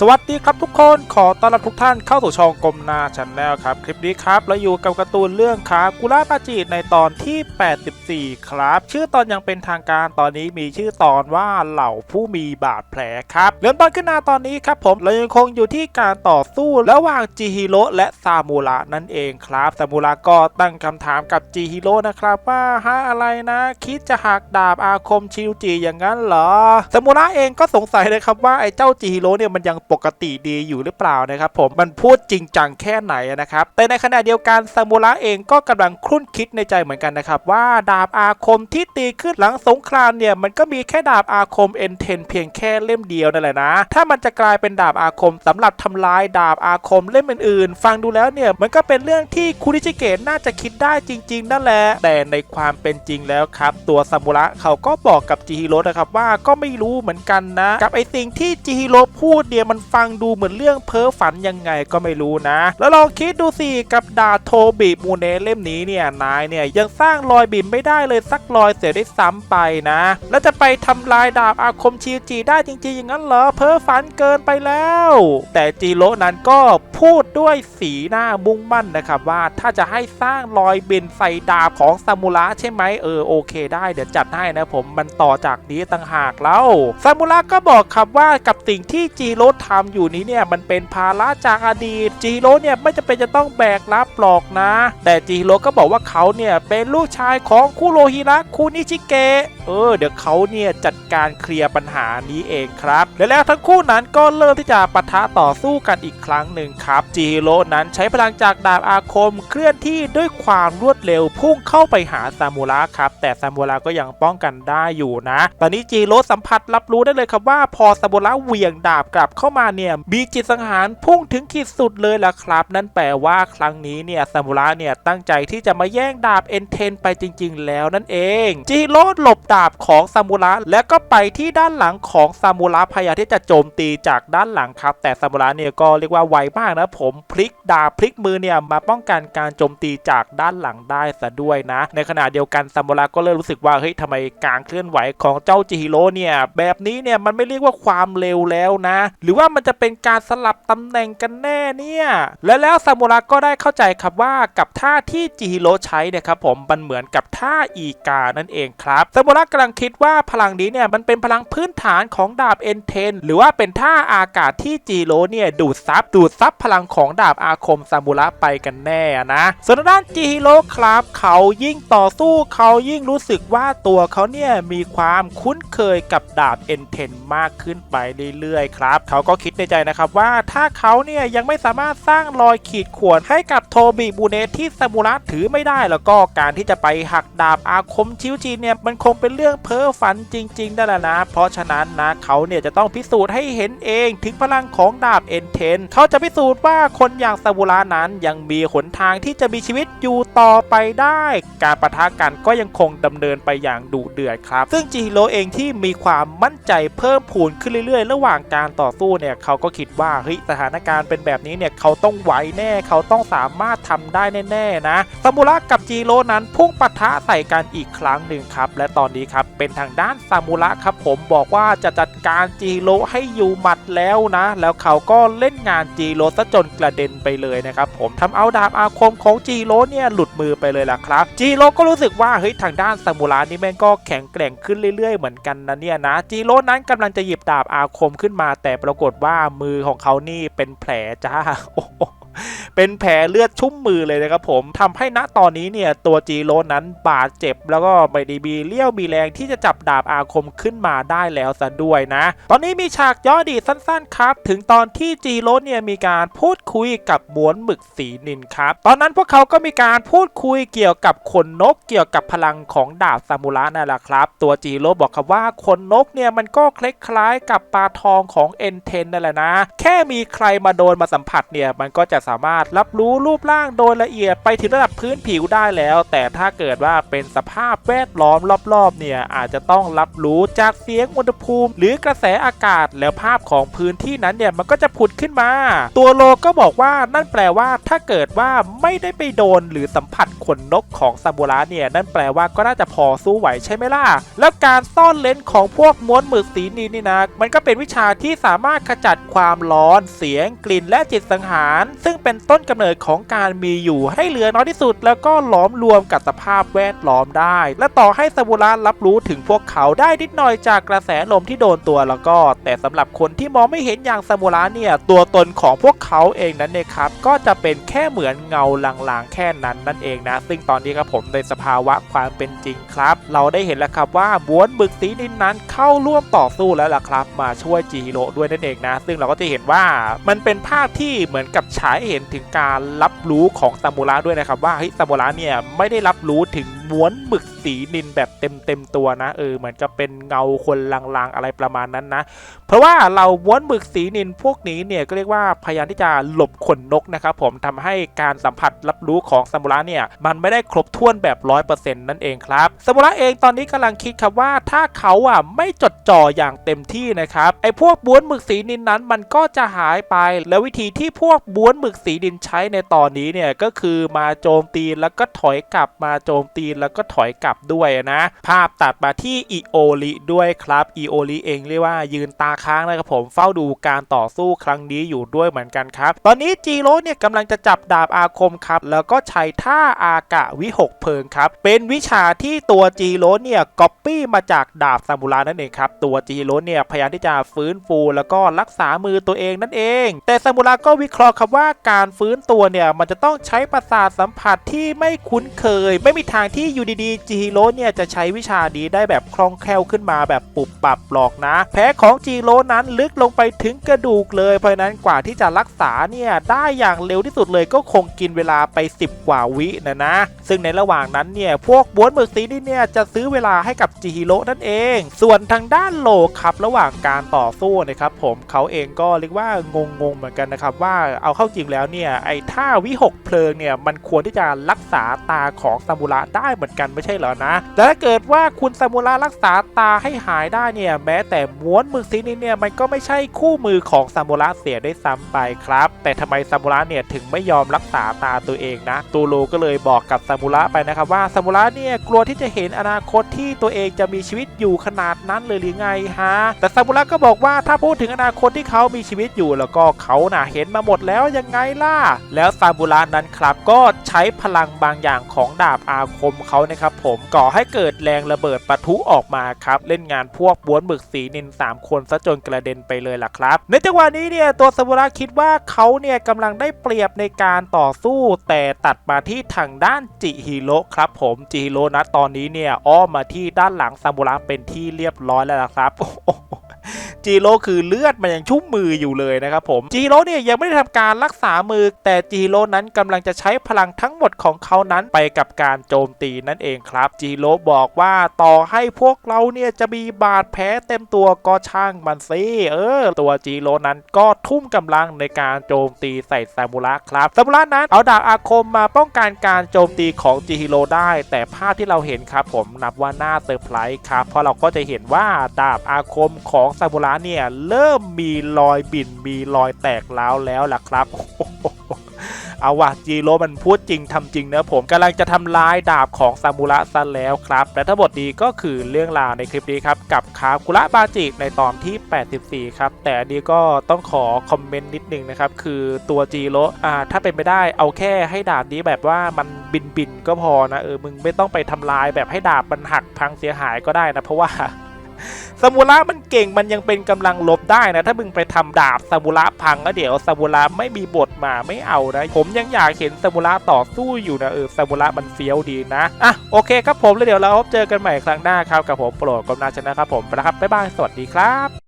สวัสดีครับทุกคนขอต้อนรับทุกท่านเข้าสู่ช่องกลมนาชันแนลครับ คลิปนี้ครับเราอยู่กับการ์ตูนเรื่องคากุระปาจิในตอนที่ 84 ครับ ชื่อตอนยังเป็นทางการตอนนี้มีชื่อตอนว่าเหล่าผู้มีบาดแผลครับเริ่มต้นขึ้นมาตอนนี้ครับผมเรายังคงอยู่ที่การต่อสู้ระหว่างจิฮิโร่และซามูระนั่นเองครับซามูระก็ตั้งคำถามกับจิฮิโร่นะครับว่าฮะอะไรนะ คิดจะหักดาบอาคมชิวจิอย่างนั้นเหรอซามูระเองก็สงสัยเลยครับว่าไอ้เจ้าจิฮิโร่เนี่ยมันยังปกติดีอยู่หรือเปล่านะครับผมมันพูดจริงจังแค่ไหนนะครับแต่ในขณะเดียวกันซามูระเองก็กำลังครุ่นคิดในใจเหมือนกันนะครับว่าดาบอาคมที่ตีขึ้นหลังสงครามเนี่ยมันก็มีแค่ดาบอาคม N10 เพียงแค่เล่มเดียวนั่นแหละนะ ถ้ามันจะกลายเป็นดาบอาคมสำหรับทำลายดาบอาคมเล่มอื่นๆ ฟังดูแล้วเนี่ยมันก็เป็นเรื่องที่คุริจิเกะน่าจะคิดได้จริง ๆ นั่นแหละ แต่ในความเป็นจริงแล้วครับ ตัวซามูระเขาก็บอกกับจิฮิโร่นะครับว่าก็ไม่รู้เหมือนกันนะ กับไอสิ่งที่จิฮิโร่พูดเนี่ยมันฟังดูเหมือนเรื่องเพ้อฝันยังไงก็ไม่รู้นะ แล้วลองคิดดูสิกับดาโทบิมูเนเล่มนี้เนี่ยนายเนี่ยยังสร้างรอยบิ่มไม่ได้เลยสักรอยเสียได้ซ้ำไปนะ แล้วจะไปทำลายดาบอาคมชิวจีได้จริงๆ อย่างนั้นเหรอเพ้อฝันเกินไปแล้ว แต่จิโร่นั้นก็พูดด้วยสีหน้ามุ่งมั่นนะครับว่าถ้าจะให้สร้างรอยบินใส่ดาบของซามูระใช่ไหมเออโอเคได้เดี๋ยวจัดให้นะผมมันต่อจากนี้ต่างหากแล้วซามูระก็บอกครับว่ากับสิ่งที่จิโร่ทำอยู่นี้เนี่ยมันเป็นภาระจากอดีตจิโร่เนี่ยไม่จำเป็นจะต้องแบกรับหรอกนะ แต่จิโร่ก็บอกว่าเขาเนี่ยเป็นลูกชายของคุโรฮิระคุนิชิเกะ เออเดี๋ยวเขาเนี่ยจัดการเคลียร์ปัญหานี้เองครับและแล้วทั้งคู่นั้นก็เริ่มที่จะปะทะต่อสู้กันอีกครั้งหนึ่งครับจิโร่นั้นใช้พลังจากดาบอาคมเคลื่อนที่ด้วยความรวดเร็วพุ่งเข้าไปหาซามูระครับแต่ซามูระก็ยังป้องกันได้อยู่นะ ตอนนี้จิโร่สัมผัสรับรู้ได้เลยครับว่าพอซามูระเหวี่ยงดาบกลับเข้ามาเนี่ยมีจิตสังหารพุ่งถึงขีดสุดเลยล่ะครับ นั่นแปลว่าครั้งนี้เนี่ยซามูระเนี่ยตั้งใจที่จะมาแย่งดาบเอ็นเทนไปจริง ๆ แล้วนั่นเองจิโร่หลบดาบของซามูระแล้วก็ไปที่ด้านหลังของซามูระพยายามที่จะโจมตีจากด้านหลังครับ แต่ซามูระเนี่ยก็เรียกว่าไวมากนะผมพลิกดาบพลิกมือเนี่ยมาป้องกันการโจมตีจากด้านหลังได้ซะด้วยนะ ในขณะเดียวกันซามูระก็เริ่มรู้สึกว่าเฮ้ยทำไมการเคลื่อนไหวของเจ้าจิฮิโร่เนี่ยแบบนี้เนี่ยมันไม่เรียกว่าความเร็วแล้วนะ หรือว่ามันจะเป็นการสลับตำแหน่งกันแน่เนี่ยและแล้วซามูระก็ได้เข้าใจครับว่ากับท่าที่จิฮิโร่ใช้เนี่ยครับผมมันเหมือนกับท่าอีกานั่นเองครับซามูระกำลังคิดว่าพลังนี้เนี่ยมันเป็นพลังพื้นฐานของดาบ N10 หรือว่าเป็นท่าอากาศที่จิฮิโร่เนี่ยดูดซับดูดซับพลังของดาบอาคมซามูระไปกันแน่นะส่วนด้านจิฮิโร่ครับ เขายิ่งต่อสู้เขายิ่งรู้สึกว่าตัวเขาเนี่ยมีความคุ้นเคยกับดาบ N10 มากขึ้นไปเรื่อยๆครับ เขาก็คิดในใจนะครับว่าถ้าเขาเนี่ยยังไม่สามารถสร้างรอยขีดข่วนให้กับโทบิบูเนที่ซามูระถือไม่ได้แล้วก็การที่จะไปหักดาบอาคมชิวจีเนี่ยมันคงเป็นเรื่องเพ้อฝันจริงๆนั่นแหละนะ เพราะฉะนั้นนะเขาเนี่ยจะต้องพิสูจน์ให้เห็นเองถึงพลังของดาบ N10 เทนเขาจะพิสูจน์ว่าคนอย่างซามูระนั้นยังมีหนทางที่จะมีชีวิตอยู่ต่อไปได้ การปะทะกันก็ยังคงดำเนินไปอย่างดุเดือดครับ ซึ่งจิฮิโร่เองที่มีความมั่นใจเพิ่มพูนขึ้นเรื่อยๆ ระหว่างการต่อสู้เนี่ยเขาก็คิดว่าเฮ้ยสถานการณ์เป็นแบบนี้เนี่ยเขาต้องไหวแน่เขาต้องสามารถทำได้แน่ๆนะซามูระกับจิฮิโร่นั้นพุ่งปะทะใส่กันอีกครั้งหนึ่งครับ และตอนนี้ครับ เป็นทางด้านซามูระครับผมบอกว่าจะจัดการจิฮิโร่ให้อยู่หมัดแล้วนะ แล้วเขาก็เล่นงานจิฮิโร่ซะจนกระเด็นไปเลยนะครับผมทำเอาดาบอาคมของจิฮิโร่เนี่ยหลุดมือไปเลยล่ะครับจิฮิโร่ก็รู้สึกว่าเฮ้ยทางด้านซามูระนี่แม่งก็แข็งแกร่งขึ้นเรื่อยๆ เหมือนกันนะเนี่ยนะจิฮิโร่นั้นกำลังจะหยิบดาบอาคมขึ้นมา แต่ปรากฏว่ามือของเขานี่เป็นแผลจ้าโอ้โห เป็นแผลเลือดชุ่มมือเลยนะครับผมทำให้ณตอนนี้เนี่ยตัวจีโรนั้นบาดเจ็บ แล้วก็ไม่ได้มีเลี้ยวมีแรงที่จะจับดาบอาคมขึ้นมาได้แล้วซะด้วยนะ ตอนนี้มีฉากย่อดีสั้นๆครับ ถึงตอนที่จีโรเนี่ยมีการพูดคุยกับหมวนหมึกสีนินครับ ตอนนั้นพวกเขาก็มีการพูดคุยเกี่ยวกับขนนกเกี่ยวกับพลังของดาบซามูระนั่นแหละครับ ตัวจีโร่บอกครับว่าขนนกเนี่ยมันก็คล้ายๆกับปลาทองของเอ็นเทนนั่นแหละนะ แค่มีใครมาโดนมาสัมผัสเนี่ยมันก็จะสามารถรับรู้รูปร่างโดยละเอียดไปถึงระดับพื้นผิวได้แล้ว แต่ถ้าเกิดว่าเป็นสภาพแวดล้อมรอบๆเนี่ยอาจจะต้องรับรู้จากเสียงอุณหภูมิ หรือกระแสอากาศแล้วภาพของพื้นที่นั้นเนี่ยมันก็จะผุดขึ้นมา ตัวโลก็บอกว่านั่นแปลว่าถ้าเกิดว่าไม่ได้ไปโดนหรือสัมผัสขนนกของซามูระเนี่ยนั่นแปลว่าก็น่าจะพอสู้ไหวใช่ไหมล่ะ แล้วการซ่อนเลนส์ของพวกม้วนหมึกสีนีนี่นะมันก็เป็นวิชาที่สามารถขจัดความร้อนเสียงกลิ่นและจิตสังหาร ซึ่งเป็นต้นกำเนิดของการมีอยู่ให้เหลือน้อยที่สุด แล้วก็หลอมรวมกับสภาพแวดล้อมได้ และต่อให้ซามูระรับรู้ถึงพวกเขาได้นิดหน่อยจากกระแสลมที่โดนตัวแล้วก็ แต่สำหรับคนที่มองไม่เห็นอย่างซามูระเนี่ยตัวตนของพวกเขาเองนั้นเนี่ยครับก็จะเป็นแค่เหมือนเงาลางๆแค่นั้นนั่นเองนะ ซึ่งตอนนี้ครับผมในสภาวะความเป็นจริงครับ เราได้เห็นแล้วครับว่าบ้วนบึกสีนินนั้นเข้าร่วมต่อสู้แล้วล่ะครับ มาช่วยจิฮิโร่ด้วยนั่นเองนะ ซึ่งเราก็จะเห็นว่ามันเป็นภาพที่เหมือนกับฉายให้เห็นถึงการรับรู้ของซามูระด้วยนะครับว่าเฮ้ยซามูระเนี่ยไม่ได้รับรู้ถึงม้วนหมึกสีนินแบบเต็มเต็มตัวนะเออเหมือนกับเป็นเงาคนลางๆอะไรประมาณนั้นนะ เพราะว่าเราม้วนหมึกสีนินพวกนี้เนี่ยก็เรียกว่าพยายามที่จะหลบขนนกนะครับผมทำให้การสัมผัสรับรู้ของซามูระเนี่ยมันไม่ได้ครบถ้วนแบบร้อยเปอร์เซ็นต์นั่นเองครับซามูระเองตอนนี้กำลังคิดครับว่าถ้าเขาอะไม่จดจ่ออย่างเต็มที่นะครับไอ้พวกบ้วนหมึกสีนินนั้นมันก็จะหายไป แล้ววิธีที่พวกบ้วนหมึกสีนินใช้ในตอนนี้เนี่ยก็คือมาโจมตีแล้วก็ถอยกลับมาโจมตีแล้วก็ถอยกลับด้วยนะ ภาพตัดมาที่อีโอริด้วยครับอีโอริเองเรียกว่ายืนตาค้างนะครับผมเฝ้าดูการต่อสู้ครั้งนี้อยู่ด้วยเหมือนกันครับ ตอนนี้จีโร่เนี่ยกำลังจะจับดาบอาคมครับ แล้วก็ใช้ท่าอากะวิหกเพลิงครับ เป็นวิชาที่ตัวจีโร่เนี่ยก๊อปปี้มาจากดาบซามูระนั่นเองครับ ตัวจีโร่เนี่ยพยายามที่จะฟื้นฟูแล้วก็รักษามือตัวเองนั่นเอง แต่ซามูระก็วิเคราะห์ครับว่าการฟื้นตัวเนี่ยมันจะต้องใช้ประสาทสัมผัสที่ไม่คุ้นเคย ไม่มีทางที่อยู่ดีๆจีโร่เนี่ยจะใช้วิชานี้ได้แบบคล่องแคล่วขึ้นมาแบบปุบปับหรอกนะ แผลของจีโร่นั้นลึกลงไปถึงกระดูกเลยเพราะนั้นกว่าที่จะรักษาเนี่ยได้อย่างเร็วที่สุดเลยก็คงกินเวลาไป 10 กว่าวินะนะ ซึ่งในระหว่างนั้นเนี่ยพวกบ้วนหมึกสีนี่เนี่ยจะซื้อเวลาให้กับจิโร่นั่นเอง ส่วนทางด้านโลครับระหว่างการต่อสู้นะครับผมเขาเองก็เรียกว่างงงๆเหมือนกันนะครับว่าเอาเข้าจริงแล้วเนี่ยไอ้ท่าวิหกเพลิงเนี่ยมันควรที่จะรักษาตาของซามูระได้เหมือนกันไม่ใช่เหรอนะแต่ถ้าเกิดว่าคุณซามูระรักษาตาให้หายได้เนี่ยแม้แต่ม้วนมึกสีนี่เนี่ยมันก็ไม่ใช่คู่มือของซามูระเสียได้ซ้ำไปครับ แต่ทำไมซามูระเนี่ยถึงไม่ยอมรักษาตาตัวเองนะตูโรก็เลยบอกกับซามูระไปนะครับว่าซามูระเนี่ยกลัวที่จะเห็นอนาคตที่ตัวเองจะมีชีวิตอยู่ขนาดนั้นเลยหรือไงฮะแต่ซามูระก็บอกว่าถ้าพูดถึงอนาคตที่เขามีชีวิตอยู่แล้วก็เขาน่ะเห็นมาหมดแล้วยังไงล่ะ แล้วซามูระนั้นครับก็ใช้พลังบางอย่างของดาบอาคมเขานะครับผมก่อให้เกิดแรงระเบิดปะทุออกมาครับเล่นงานพวกบ้วนหมึกสีนินสามคนซะจนกระเด็นไปเลยล่ะครับ ในจังหวะนี้เนี่ยตัวซามูระคิดว่าเขาเนี่ยกำลังได้เปรียบในการต่อสู้ แต่ตัดมาที่ทางด้านจิฮิโร่ครับผมจิฮิโร่นะตอนนี้เนี่ยอ้อมมาที่ด้านหลังซามูระเป็นที่เรียบร้อยแล้วล่ะครับโอ้โหจีโร่คือเลือดมันยังชุ่มมืออยู่เลยนะครับผมจีโร่เนี่ยยังไม่ได้ทำการรักษามือ แต่จีโร่นั้นกำลังจะใช้พลังทั้งหมดของเขานั้นไปกับการโจมตีนั่นเองครับ จีโร่บอกว่าต่อให้พวกเราเนี่ยจะมีบาดแผลเต็มตัวก็ช่างมันสิเออ ตัวจีโรนั้นก็ทุ่มกำลังในการโจมตีใส่ซามูระครับซามูระนั้นเอาดาบอาคมมาป้องกันการโจมตีของจิฮิโรได้ แต่ภาพที่เราเห็นครับผมนับว่าน่าเซอร์ไพรส์ครับเพราะเราก็จะเห็นว่าดาบอาคมของซามูระเนี่ยเริ่มมีรอยบินมีรอยแตกร้าวแล้วล่ะครับ เอาว่ะจีโร่มันพูดจริงทำจริงนะผมกำลังจะทำลายดาบของซามูระซะแล้วครับและทั้งหมดนี้ก็คือเรื่องราวในคลิปนี้ครับกับคาคุระบาจิในตอนที่ 84 ครับ แต่อันนี้ก็ต้องขอคอมเมนต์นิดนึงนะครับ คือตัวจีโร่อ่าถ้าเป็นไปได้เอาแค่ให้ดาบนี้แบบว่ามันบินบินก็พอนะเออมึงไม่ต้องไปทำลายแบบให้ดาบมันหักพังเสียหายก็ได้นะเพราะว่า ซามูระมันเก่งมันยังเป็นกำลังลบได้นะ ถ้ามึงไปทำดาบซามูระพังก็เดี๋ยวซามูระไม่มีบทมาไม่เอานะ ผมยังอยากเห็นซามูระต่อสู้อยู่นะเออซามูระมันเฟี้ยวดีนะ อะโอเคครับผมแล้วเดี๋ยวเราพบเจอกันใหม่ครั้งหน้าครับกับผมโปรดกำนาชนะครับผมไปแล้วครับบ๊ายบายสวัสดีครับ